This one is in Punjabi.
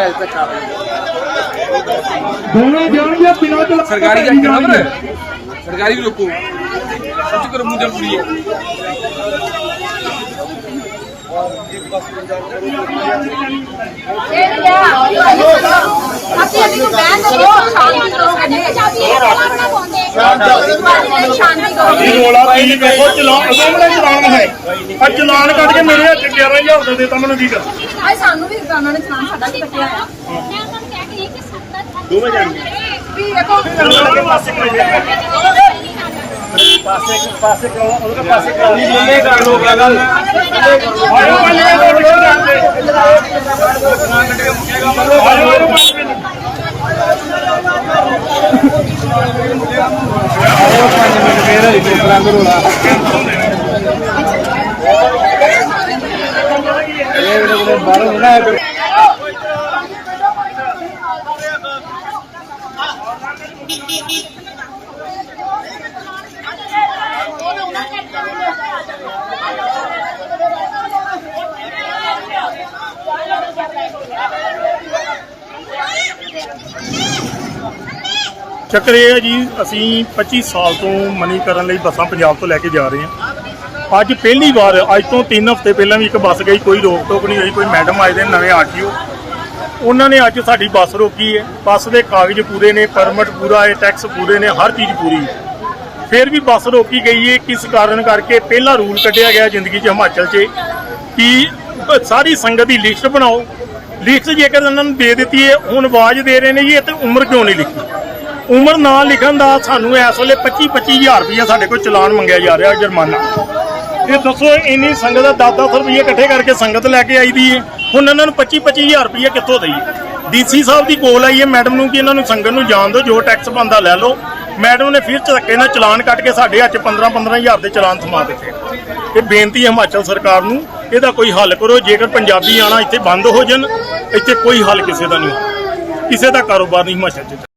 ਅਜੇ ਤੱਕ ਕਾਰਵਾਈ ਦੋਵੇਂ ਜਾਣਗੇ ਬਿਨਾਂ ਤੋਂ ਸਰਕਾਰੀ ਦਾ ਨੰਬਰ ਸਰਕਾਰੀ ਵੀ ਰੋਕੋ ਕੁਝ ਕਰ ਮੁੰਡੇ ਪੂਰੀ ਹੈ ਅਸੀਂ ਅਸੀਂ ਨੂੰ ਬੈਨ ਦਿਓ ਸ਼ਾਂਤੀ ਕਰੋ ਸਾਡੇ ਚਾਬੀ ਇਹ ਬਣਾ ਪਾਉਂਦੇ ਸ਼ਾਂਤੀ ਕਰੋ ਰੋਲਾ ਪਈ ਦੇਖੋ ਚਲਾਨ ਹੈ। ਆ ਚਲਾਨ ਕੱਢ ਕੇ ਮੇਰੇ ਹੱਥ 11000 ਦਾ ਦੇਤਾ ਮੈਨੂੰ ਕੀ ਕਰ ਆਏ ਸਾਨੂੰ ਵੀ ਉਹਨਾਂ ਨੇ ਚਲਾਨ ਸਾਡਾ ਵੀ ਕੱਟਿਆ ਆ ਦੋਵੇਂ ਜਾਣਗੇ ਵੀ ਦੇਖੋ ਪਾਸੇ ਪਾਸੇ ਪਾਸੇ ਕਰੋ ਉਹਦੇ ਪਾਸੇ ਕਰੋ ਨਹੀਂ ਜਿੰਨੇ ਕਰ ਲੋ ਗੱਲ ਆਇਓ ਪੰਜ ਮਿੰਟ ਰੁਕ ਜਾਂਦੇ ਆਇਓ ਪੰਜ ਮਿੰਟ ਫੇਰ ਹਰੀ ਪੇਪਰਾਂ ਦਾ ਰੋਲਾ ਇਹ ਵੀਰੇ ਬਾਹਰੋਂ ਨਾ ਆਇਆ ਕਰੋ। ਚੱਕਰ ਇਹ ਹੈ ਜੀ, ਅਸੀਂ 25 ਸਾਲ ਤੋਂ ਮਨੀ ਕਰਨ ਲਈ ਬੱਸਾਂ ਪੰਜਾਬ ਤੋਂ ਲੈ ਕੇ ਜਾ ਰਹੇ ਹਾਂ। ਅੱਜ ਪਹਿਲੀ ਵਾਰ, ਅੱਜ ਤੋਂ 3 ਹਫ਼ਤੇ ਪਹਿਲਾਂ ਵੀ ਇੱਕ ਬੱਸ ਗਈ, ਕੋਈ ਰੋਕ ਟੋਕ ਨਹੀਂ ਹੋਈ, ਕੋਈ ਮੈਡਮ ਆਏ ਦੇ ਨਵੇਂ ਆਰਟੀਓ। ਉਹਨਾਂ ਨੇ ਅੱਜ ਸਾਡੀ ਬੱਸ ਰੋਕੀ ਹੈ। ਬੱਸ ਦੇ ਕਾਗਜ਼ ਪੂਰੇ ਨੇ, ਪਰਮਿਟ ਪੂਰਾ ਹੈ, ਟੈਕਸ ਪੂਰੇ ਨੇ, ਹਰ ਚੀਜ਼ ਪੂਰੀ ਫਿਰ ਵੀ ਬੱਸ ਰੋਕੀ ਗਈ ਹੈ, ਕਿਸ ਕਾਰਨ ਕਰਕੇ ਪਹਿਲਾ ਰੂਲ ਕੱਢਿਆ ਗਿਆ ਜ਼ਿੰਦਗੀ 'ਚ ਹਿਮਾਚਲ 'ਚ, ਕਿ ਸਾਰੀ ਸੰਗਤ ਦੀ ਲਿਸਟ ਬਣਾਓ। ਲਿਸਟ ਜੇਕਰ ਉਹਨਾਂ ਨੂੰ ਦੇ ਦਿੱਤੀ ਹੈ, ਹੁਣ ਆਵਾਜ਼ ਦੇ ਰਹੇ ਨੇ ਜੀ, ਇਹ ਤੇ ਉਮਰ ਕਿਉਂ ਨਹੀਂ ਲਿਖੀ? ਉਮਰ ਨਾ ਲਿਖਣ ਦਾ ਸਾਨੂੰ ਇਸ ਵੇਲੇ 25 25000 ਰੁਪਇਆ ਸਾਡੇ ਕੋਲ ਚਲਾਨ ਮੰਗਿਆ ਜਾ ਰਿਹਾ ਜੁਰਮਾਨਾ। ਇਹ ਦੱਸੋ, ਇੰਨੀ ਸੰਗਤ ਦਾ 10-10 ਰੁਪਏ ਇਕੱਠੇ ਕਰਕੇ ਸੰਗਤ ਲੈ ਕੇ ਆਈ ਦੀ ਹੈ ਹੁਣ ਇਹਨਾਂ ਨੂੰ 25 25000 ਰੁਪਇਆ ਕਿੱਥੋਂ ਦਈਏ? ਡੀਸੀ ਸਾਹਿਬ ਦੀ ਕੋਲ ਆਈ ਹੈ ਮੈਡਮ ਨੂੰ ਕਿ ਇਹਨਾਂ ਨੂੰ ਸੰਗਤ ਨੂੰ ਜਾਣ ਦਿਓ, ਜੋ ਟੈਕਸ ਬੰਦਾ ਲੈ ਲਓ। ਮੈਡਮ ਨੇ ਫਿਰ ਧੱਕੇ ਨਾਲ ਚਲਾਨ ਕੱਟ ਕੇ ਸਾਡੇ ਅੱਜ 'ਚ 15-15000 ਦੇ ਚਲਾਨ ਥਮਾ ਦਿੱਤੇ। ਇਹ ਬੇਨਤੀ ਹੈ ਹਿਮਾਚਲ ਸਰਕਾਰ ਨੂੰ, ਇਹਦਾ ਕੋਈ ਹੱਲ ਕਰੋ, ਜੇਕਰ ਪੰਜਾਬੀ ਆਣਾ ਇੱਥੇ ਬੰਦ ਹੋ ਜਾਣ, ਇੱਥੇ ਕੋਈ ਹੱਲ ਕਿਸੇ ਦਾ ਨਹੀਂ ਕਿਸੇ ਦਾ ਕਾਰੋਬਾਰ ਨਹੀਂ ਹਿਮਾਚਲ 'ਚ।